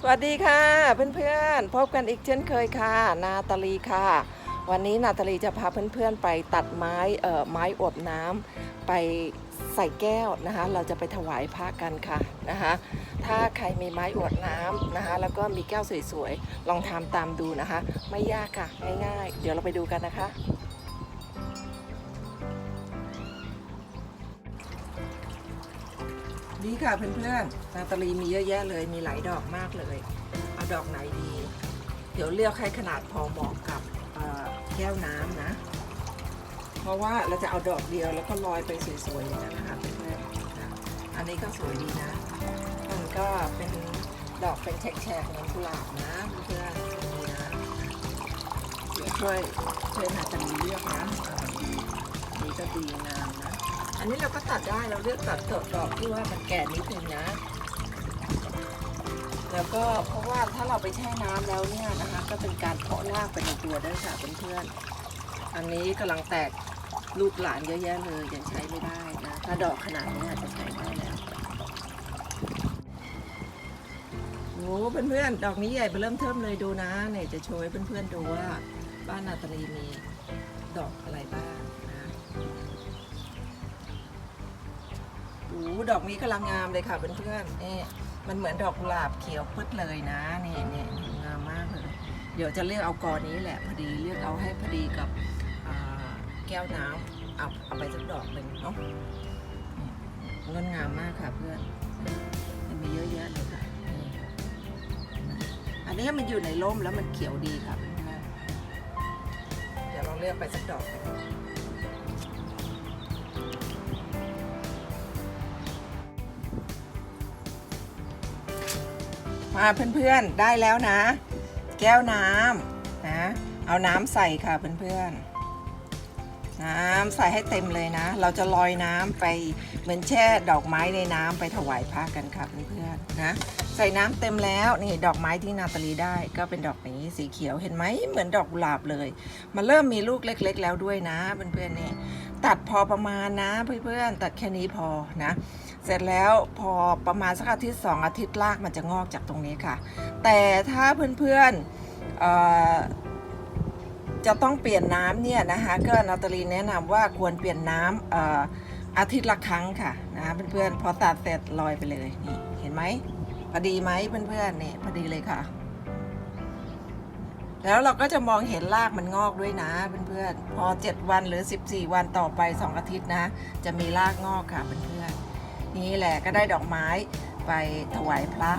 สวัสดีค่ะเพื่อนๆ พบกันอีกเช่นเคยค่ะ นาตาลีค่ะ วันนี้นาตาลีจะพาเพื่อนๆไปตัดไม้เอ่อไม้อวบน้ำไปใส่แก้วนะคะ เราจะไปถวายพระกันค่ะนะคะ ถ้าใครมีไม้อวดน้ำนะคะ แล้วก็มีแก้วสวยๆ ลองทำตามดูนะคะ ไม่ยากค่ะง่ายๆ เดี๋ยวเราไปดูกันนะคะ นี่ค่ะเพื่อนๆนาตาลีมีเยอะแยะเลยมีหลายดอกมากเลย เอาดอกไหนดี เดี๋ยวเลือกให้ขนาดพอเหมาะกับเอ่อแก้วน้ำนะ เพราะว่าเราจะเอาดอกเดียวแล้วก็ลอยไปสวยๆอย่างนั้นนะคะเพื่อนๆอันนี้ก็สวยดีนะ มันก็เป็นดอกเป็นแฉกๆเหมือนกุหลาบนะเพื่อนๆนี่นะเดี๋ยวช่วยช่วยนาตาลีเลือกนะ นนี้เราก็ตัดได้เราเลือกตัดดอดอกที่ว่ามันแก่นิดนึงนะ แล้วก็เพราะว่าถ้าเราไปแช่น้ำแล้วเนี่ยนะคะ ก็เป็นการเพาะรากไปในตัวด้วยค่ะเพื่อนๆอันนี้กำลังแตกลูกหลานเยอะแยะเลยยังใช้ไม่ได้นะ ถ้าดอกขนาดนี้อาจจะใช้ได้แล้วโอ้เพื่อนๆดอกนี้ใหญ่ไปเริ่มเทิมเลยดูนะเนี่ยจะโชว์ให้เพื่อนๆดูว่าบ้านนาตาลีมีดอกอะไรบ้างนะ โอ้ดอกนี้กำลังงามเลยค่ะเพื่อนๆนี่มันเหมือนดอกกุหลาบเขียวปึ๊ดเลยนะนี่นี่งามมากเลย เดี๋ยวจะเลือกเอากอนี้แหละพอดีเลือกเอาให้พอดีกับแก้วน้ำเอาเอาไปสักดอกหนึ่งเนาะนี่งดงามมากค่ะเพื่อนมันมีเยอะแยะเลยค่ะอันนี้มันอยู่ในร่มแล้วมันเขียวดีค่ะเพื่อนเดี๋ยวเราเลือกไปสักดอกหนึ่ง มาเพื่อนๆได้แล้วนะ แก้วน้ำนะเอาน้ำใส่ค่ะเพื่อนๆน้ำใส่ให้เต็มเลยนะ เราจะลอยน้ำไปเหมือนแช่ดอกไม้ในน้ำไปถวายพระกันค่ะเพื่อนๆนะใส่น้ำเต็มแล้วนี่ดอกไม้ที่นาตาลีได้ ก็เป็นดอกนี้สีเขียวเห็นไหมเหมือนดอกกุหลาบเลยมันเริ่มมีลูกเล็ก ๆ แล้วด้วยนะเพื่อนๆนี่ตัดพอประมาณนะเพื่อนๆตัดแค่นี้พอนะ เสร็จแล้วพอประมาณสักอาทิตย์สองอาทิตย์รากมันจะงอกจากตรงนี้ค่ะ แต่ถ้าเพื่อนๆจะต้องเปลี่ยนน้ำเนี่ยนะคะก็นาตาลีแนะนำว่าควรเปลี่ยนน้ำอาทิตย์ละครั้งค่ะนะเพื่อนๆพอตัดเสร็จลอยไปเลยนี่เห็นไหมพอดีไหมเพื่อนๆนี่พอดีเลยค่ะ แล้วเราก็จะมองเห็นรากมันงอกด้วยนะเพื่อนๆพอ 7 วันหรือ 14 วันต่อไป 2 อาทิตย์นะ จะมีรากงอกค่ะเพื่อนๆ นี่แหละก็ได้ดอกไม้ไปถวายพระ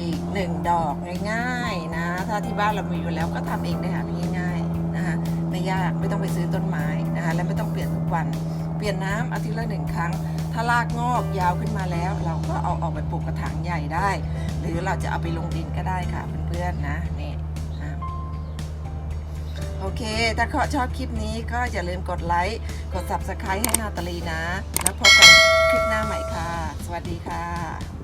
อีกหนึ่งดอกง่ายๆนะ ถ้าที่บ้านเรามีอยู่แล้วก็ทำเองได้ค่ะง่ายๆนะคะไม่ยากไม่ต้องไปซื้อต้นไม้นะคะและไม่ต้องเปลี่ยนทุกวันเปลี่ยนน้ำอาทิตย์ละหนึ่งครั้ง ถ้ารากงอกยาวขึ้นมาแล้ว เราก็เอาออกไปปลูกกระถางใหญ่ได้ หรือเราจะเอาไปลงดินก็ได้ค่ะเพื่อนๆนะนี่ โอเค ถ้าเขาชอบคลิปนี้ก็อย่าลืมกดไลค์ กด subscribe ให้นาตาลีนะ แล้วพบกันคลิปหน้าใหม่ค่ะ สวัสดีค่ะ